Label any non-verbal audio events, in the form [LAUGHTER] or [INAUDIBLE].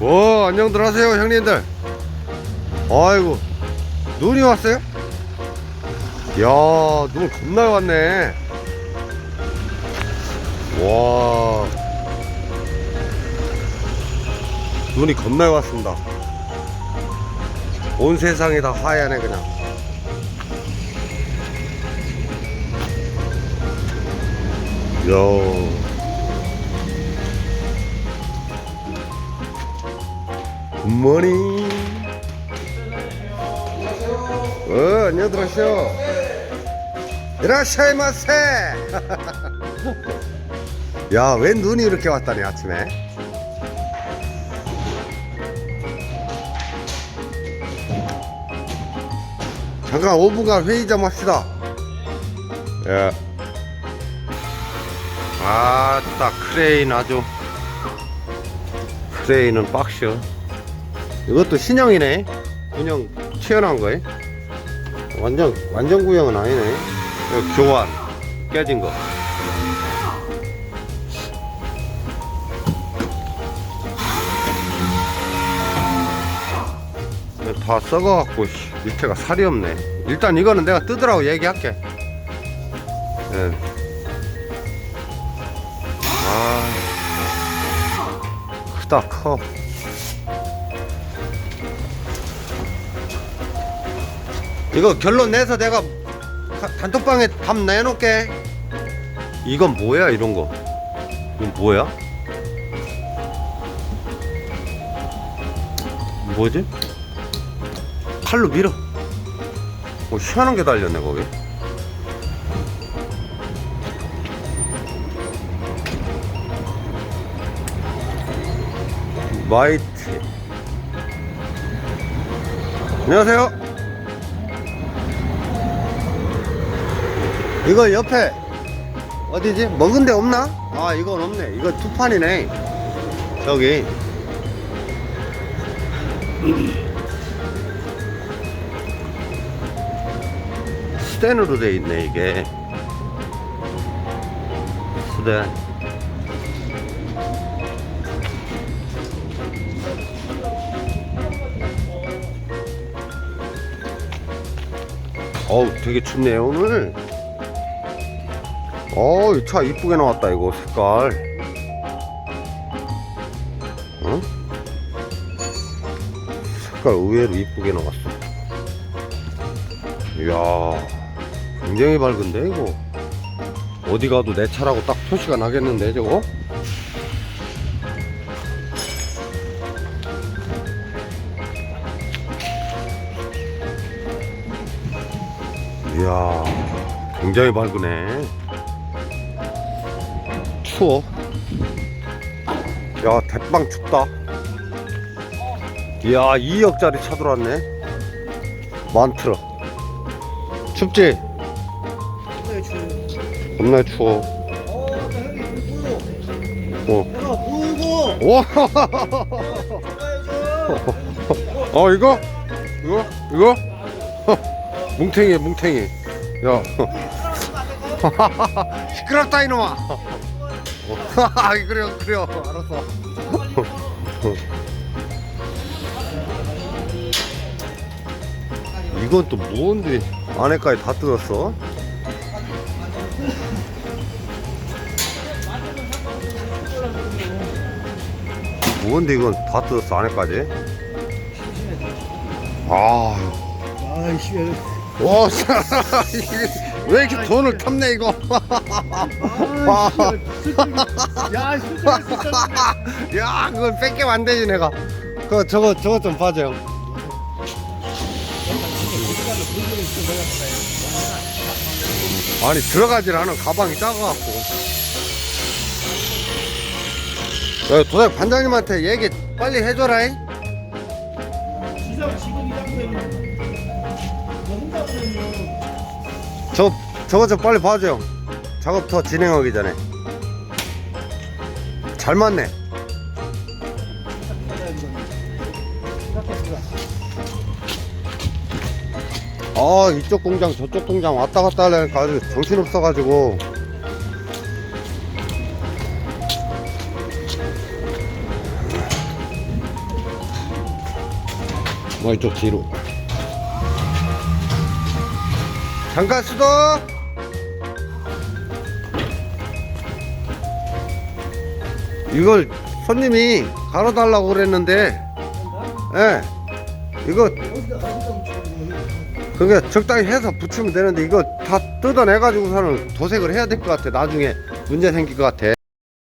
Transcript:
오, 안녕들 하세요, 형님들. 아이고, 눈이 왔어요? 야, 눈 겁나 왔네. 와. 눈이 겁나 왔습니다. 온 세상이 다 하얘네, 그냥. 야. 굿모닝. 어, 안녕들 하시오. 이라샤이 마세. [LAUGHS] 야, 웬 눈이 이렇게 왔다니, 아침에. 잠깐 5분간 회의 좀 합시다. 예. 아따, 크레인 아주. 크레인은 빡셔. 이것도 신형이네. 군형 튀어나온 거에. 완전, 완전 구형은 아니네. 이거 교환. 깨진 거. 다 썩어갖고, 씨, 밑에가 살이 없네. 일단 이거는 내가 뜯으라고 얘기할게. 예. 아. 크다, 커. 이거 결론 내서 내가 가- 단톡방에 답 내놓을게. 이건 뭐야, 이런 거? 이건 뭐야? 뭐지? 칼로 밀어. 뭐 희한한 게 달렸네, 거기. 마이트. 안녕하세요. 이거 옆에 어디지? 먹은 데 없나? 아 이건 없네. 이거 두 판이네. 저기. 스텐으로 돼 있네 이게. 스텐. 어우 되게 춥네요 오늘 어, 이차 이쁘게 나왔다, 이거, 색깔. 응? 색깔 의외로 이쁘게 나왔어. 이야, 굉장히 밝은데, 이거. 어디 가도 내 차라고 딱 표시가 나겠는데, 저거? 이야, 굉장히 밝으네. 추워. 야, 대빵 춥다. 이야, 2억짜리 차 들어왔네. 많더라. 춥지? 네, 지금. 겁나 추워. 어, 나 이거 어. 가야죠. 어, 이거? 이거? 이거? 어, 뭉탱이야, 뭉탱이. 야. [LAUGHS] [LAUGHS] 시끄럽다, 이놈아. 아, 그래요, 그래요. 알았어. 이건 또 뭔데 안에까지 다 뜯었어? 뭔데 이건 다 뜯었어 안에까지? 아, 아이씨, 와, [LAUGHS] 이게 왜 이렇게 돈을 탐내 이거? 야, 실수했어. 야, 그걸 뺏기면 안 되지 내가. 그 저거 저거 좀 봐줘요. 아니 들어가질 않아 가방이 작아갖고. 야, 도장 반장님한테 얘기 빨리 해줘라잉. 저 저거 좀 빨리 봐줘요. 작업 더 진행하기 전에. 잘 맞네. 아 이쪽 공장 저쪽 공장 왔다 갔다 하려니까 아주 정신없어가지고 뭐 이쪽 뒤로 잠깐 수도. 이걸 손님이 갈아달라고 그랬는데 예. 이거 어디다 붙여 그게 적당히 해서 붙이면 되는데 이거 다 뜯어내 가지고서는 도색을 해야 될 것 같아. 나중에 문제 생길 것 같아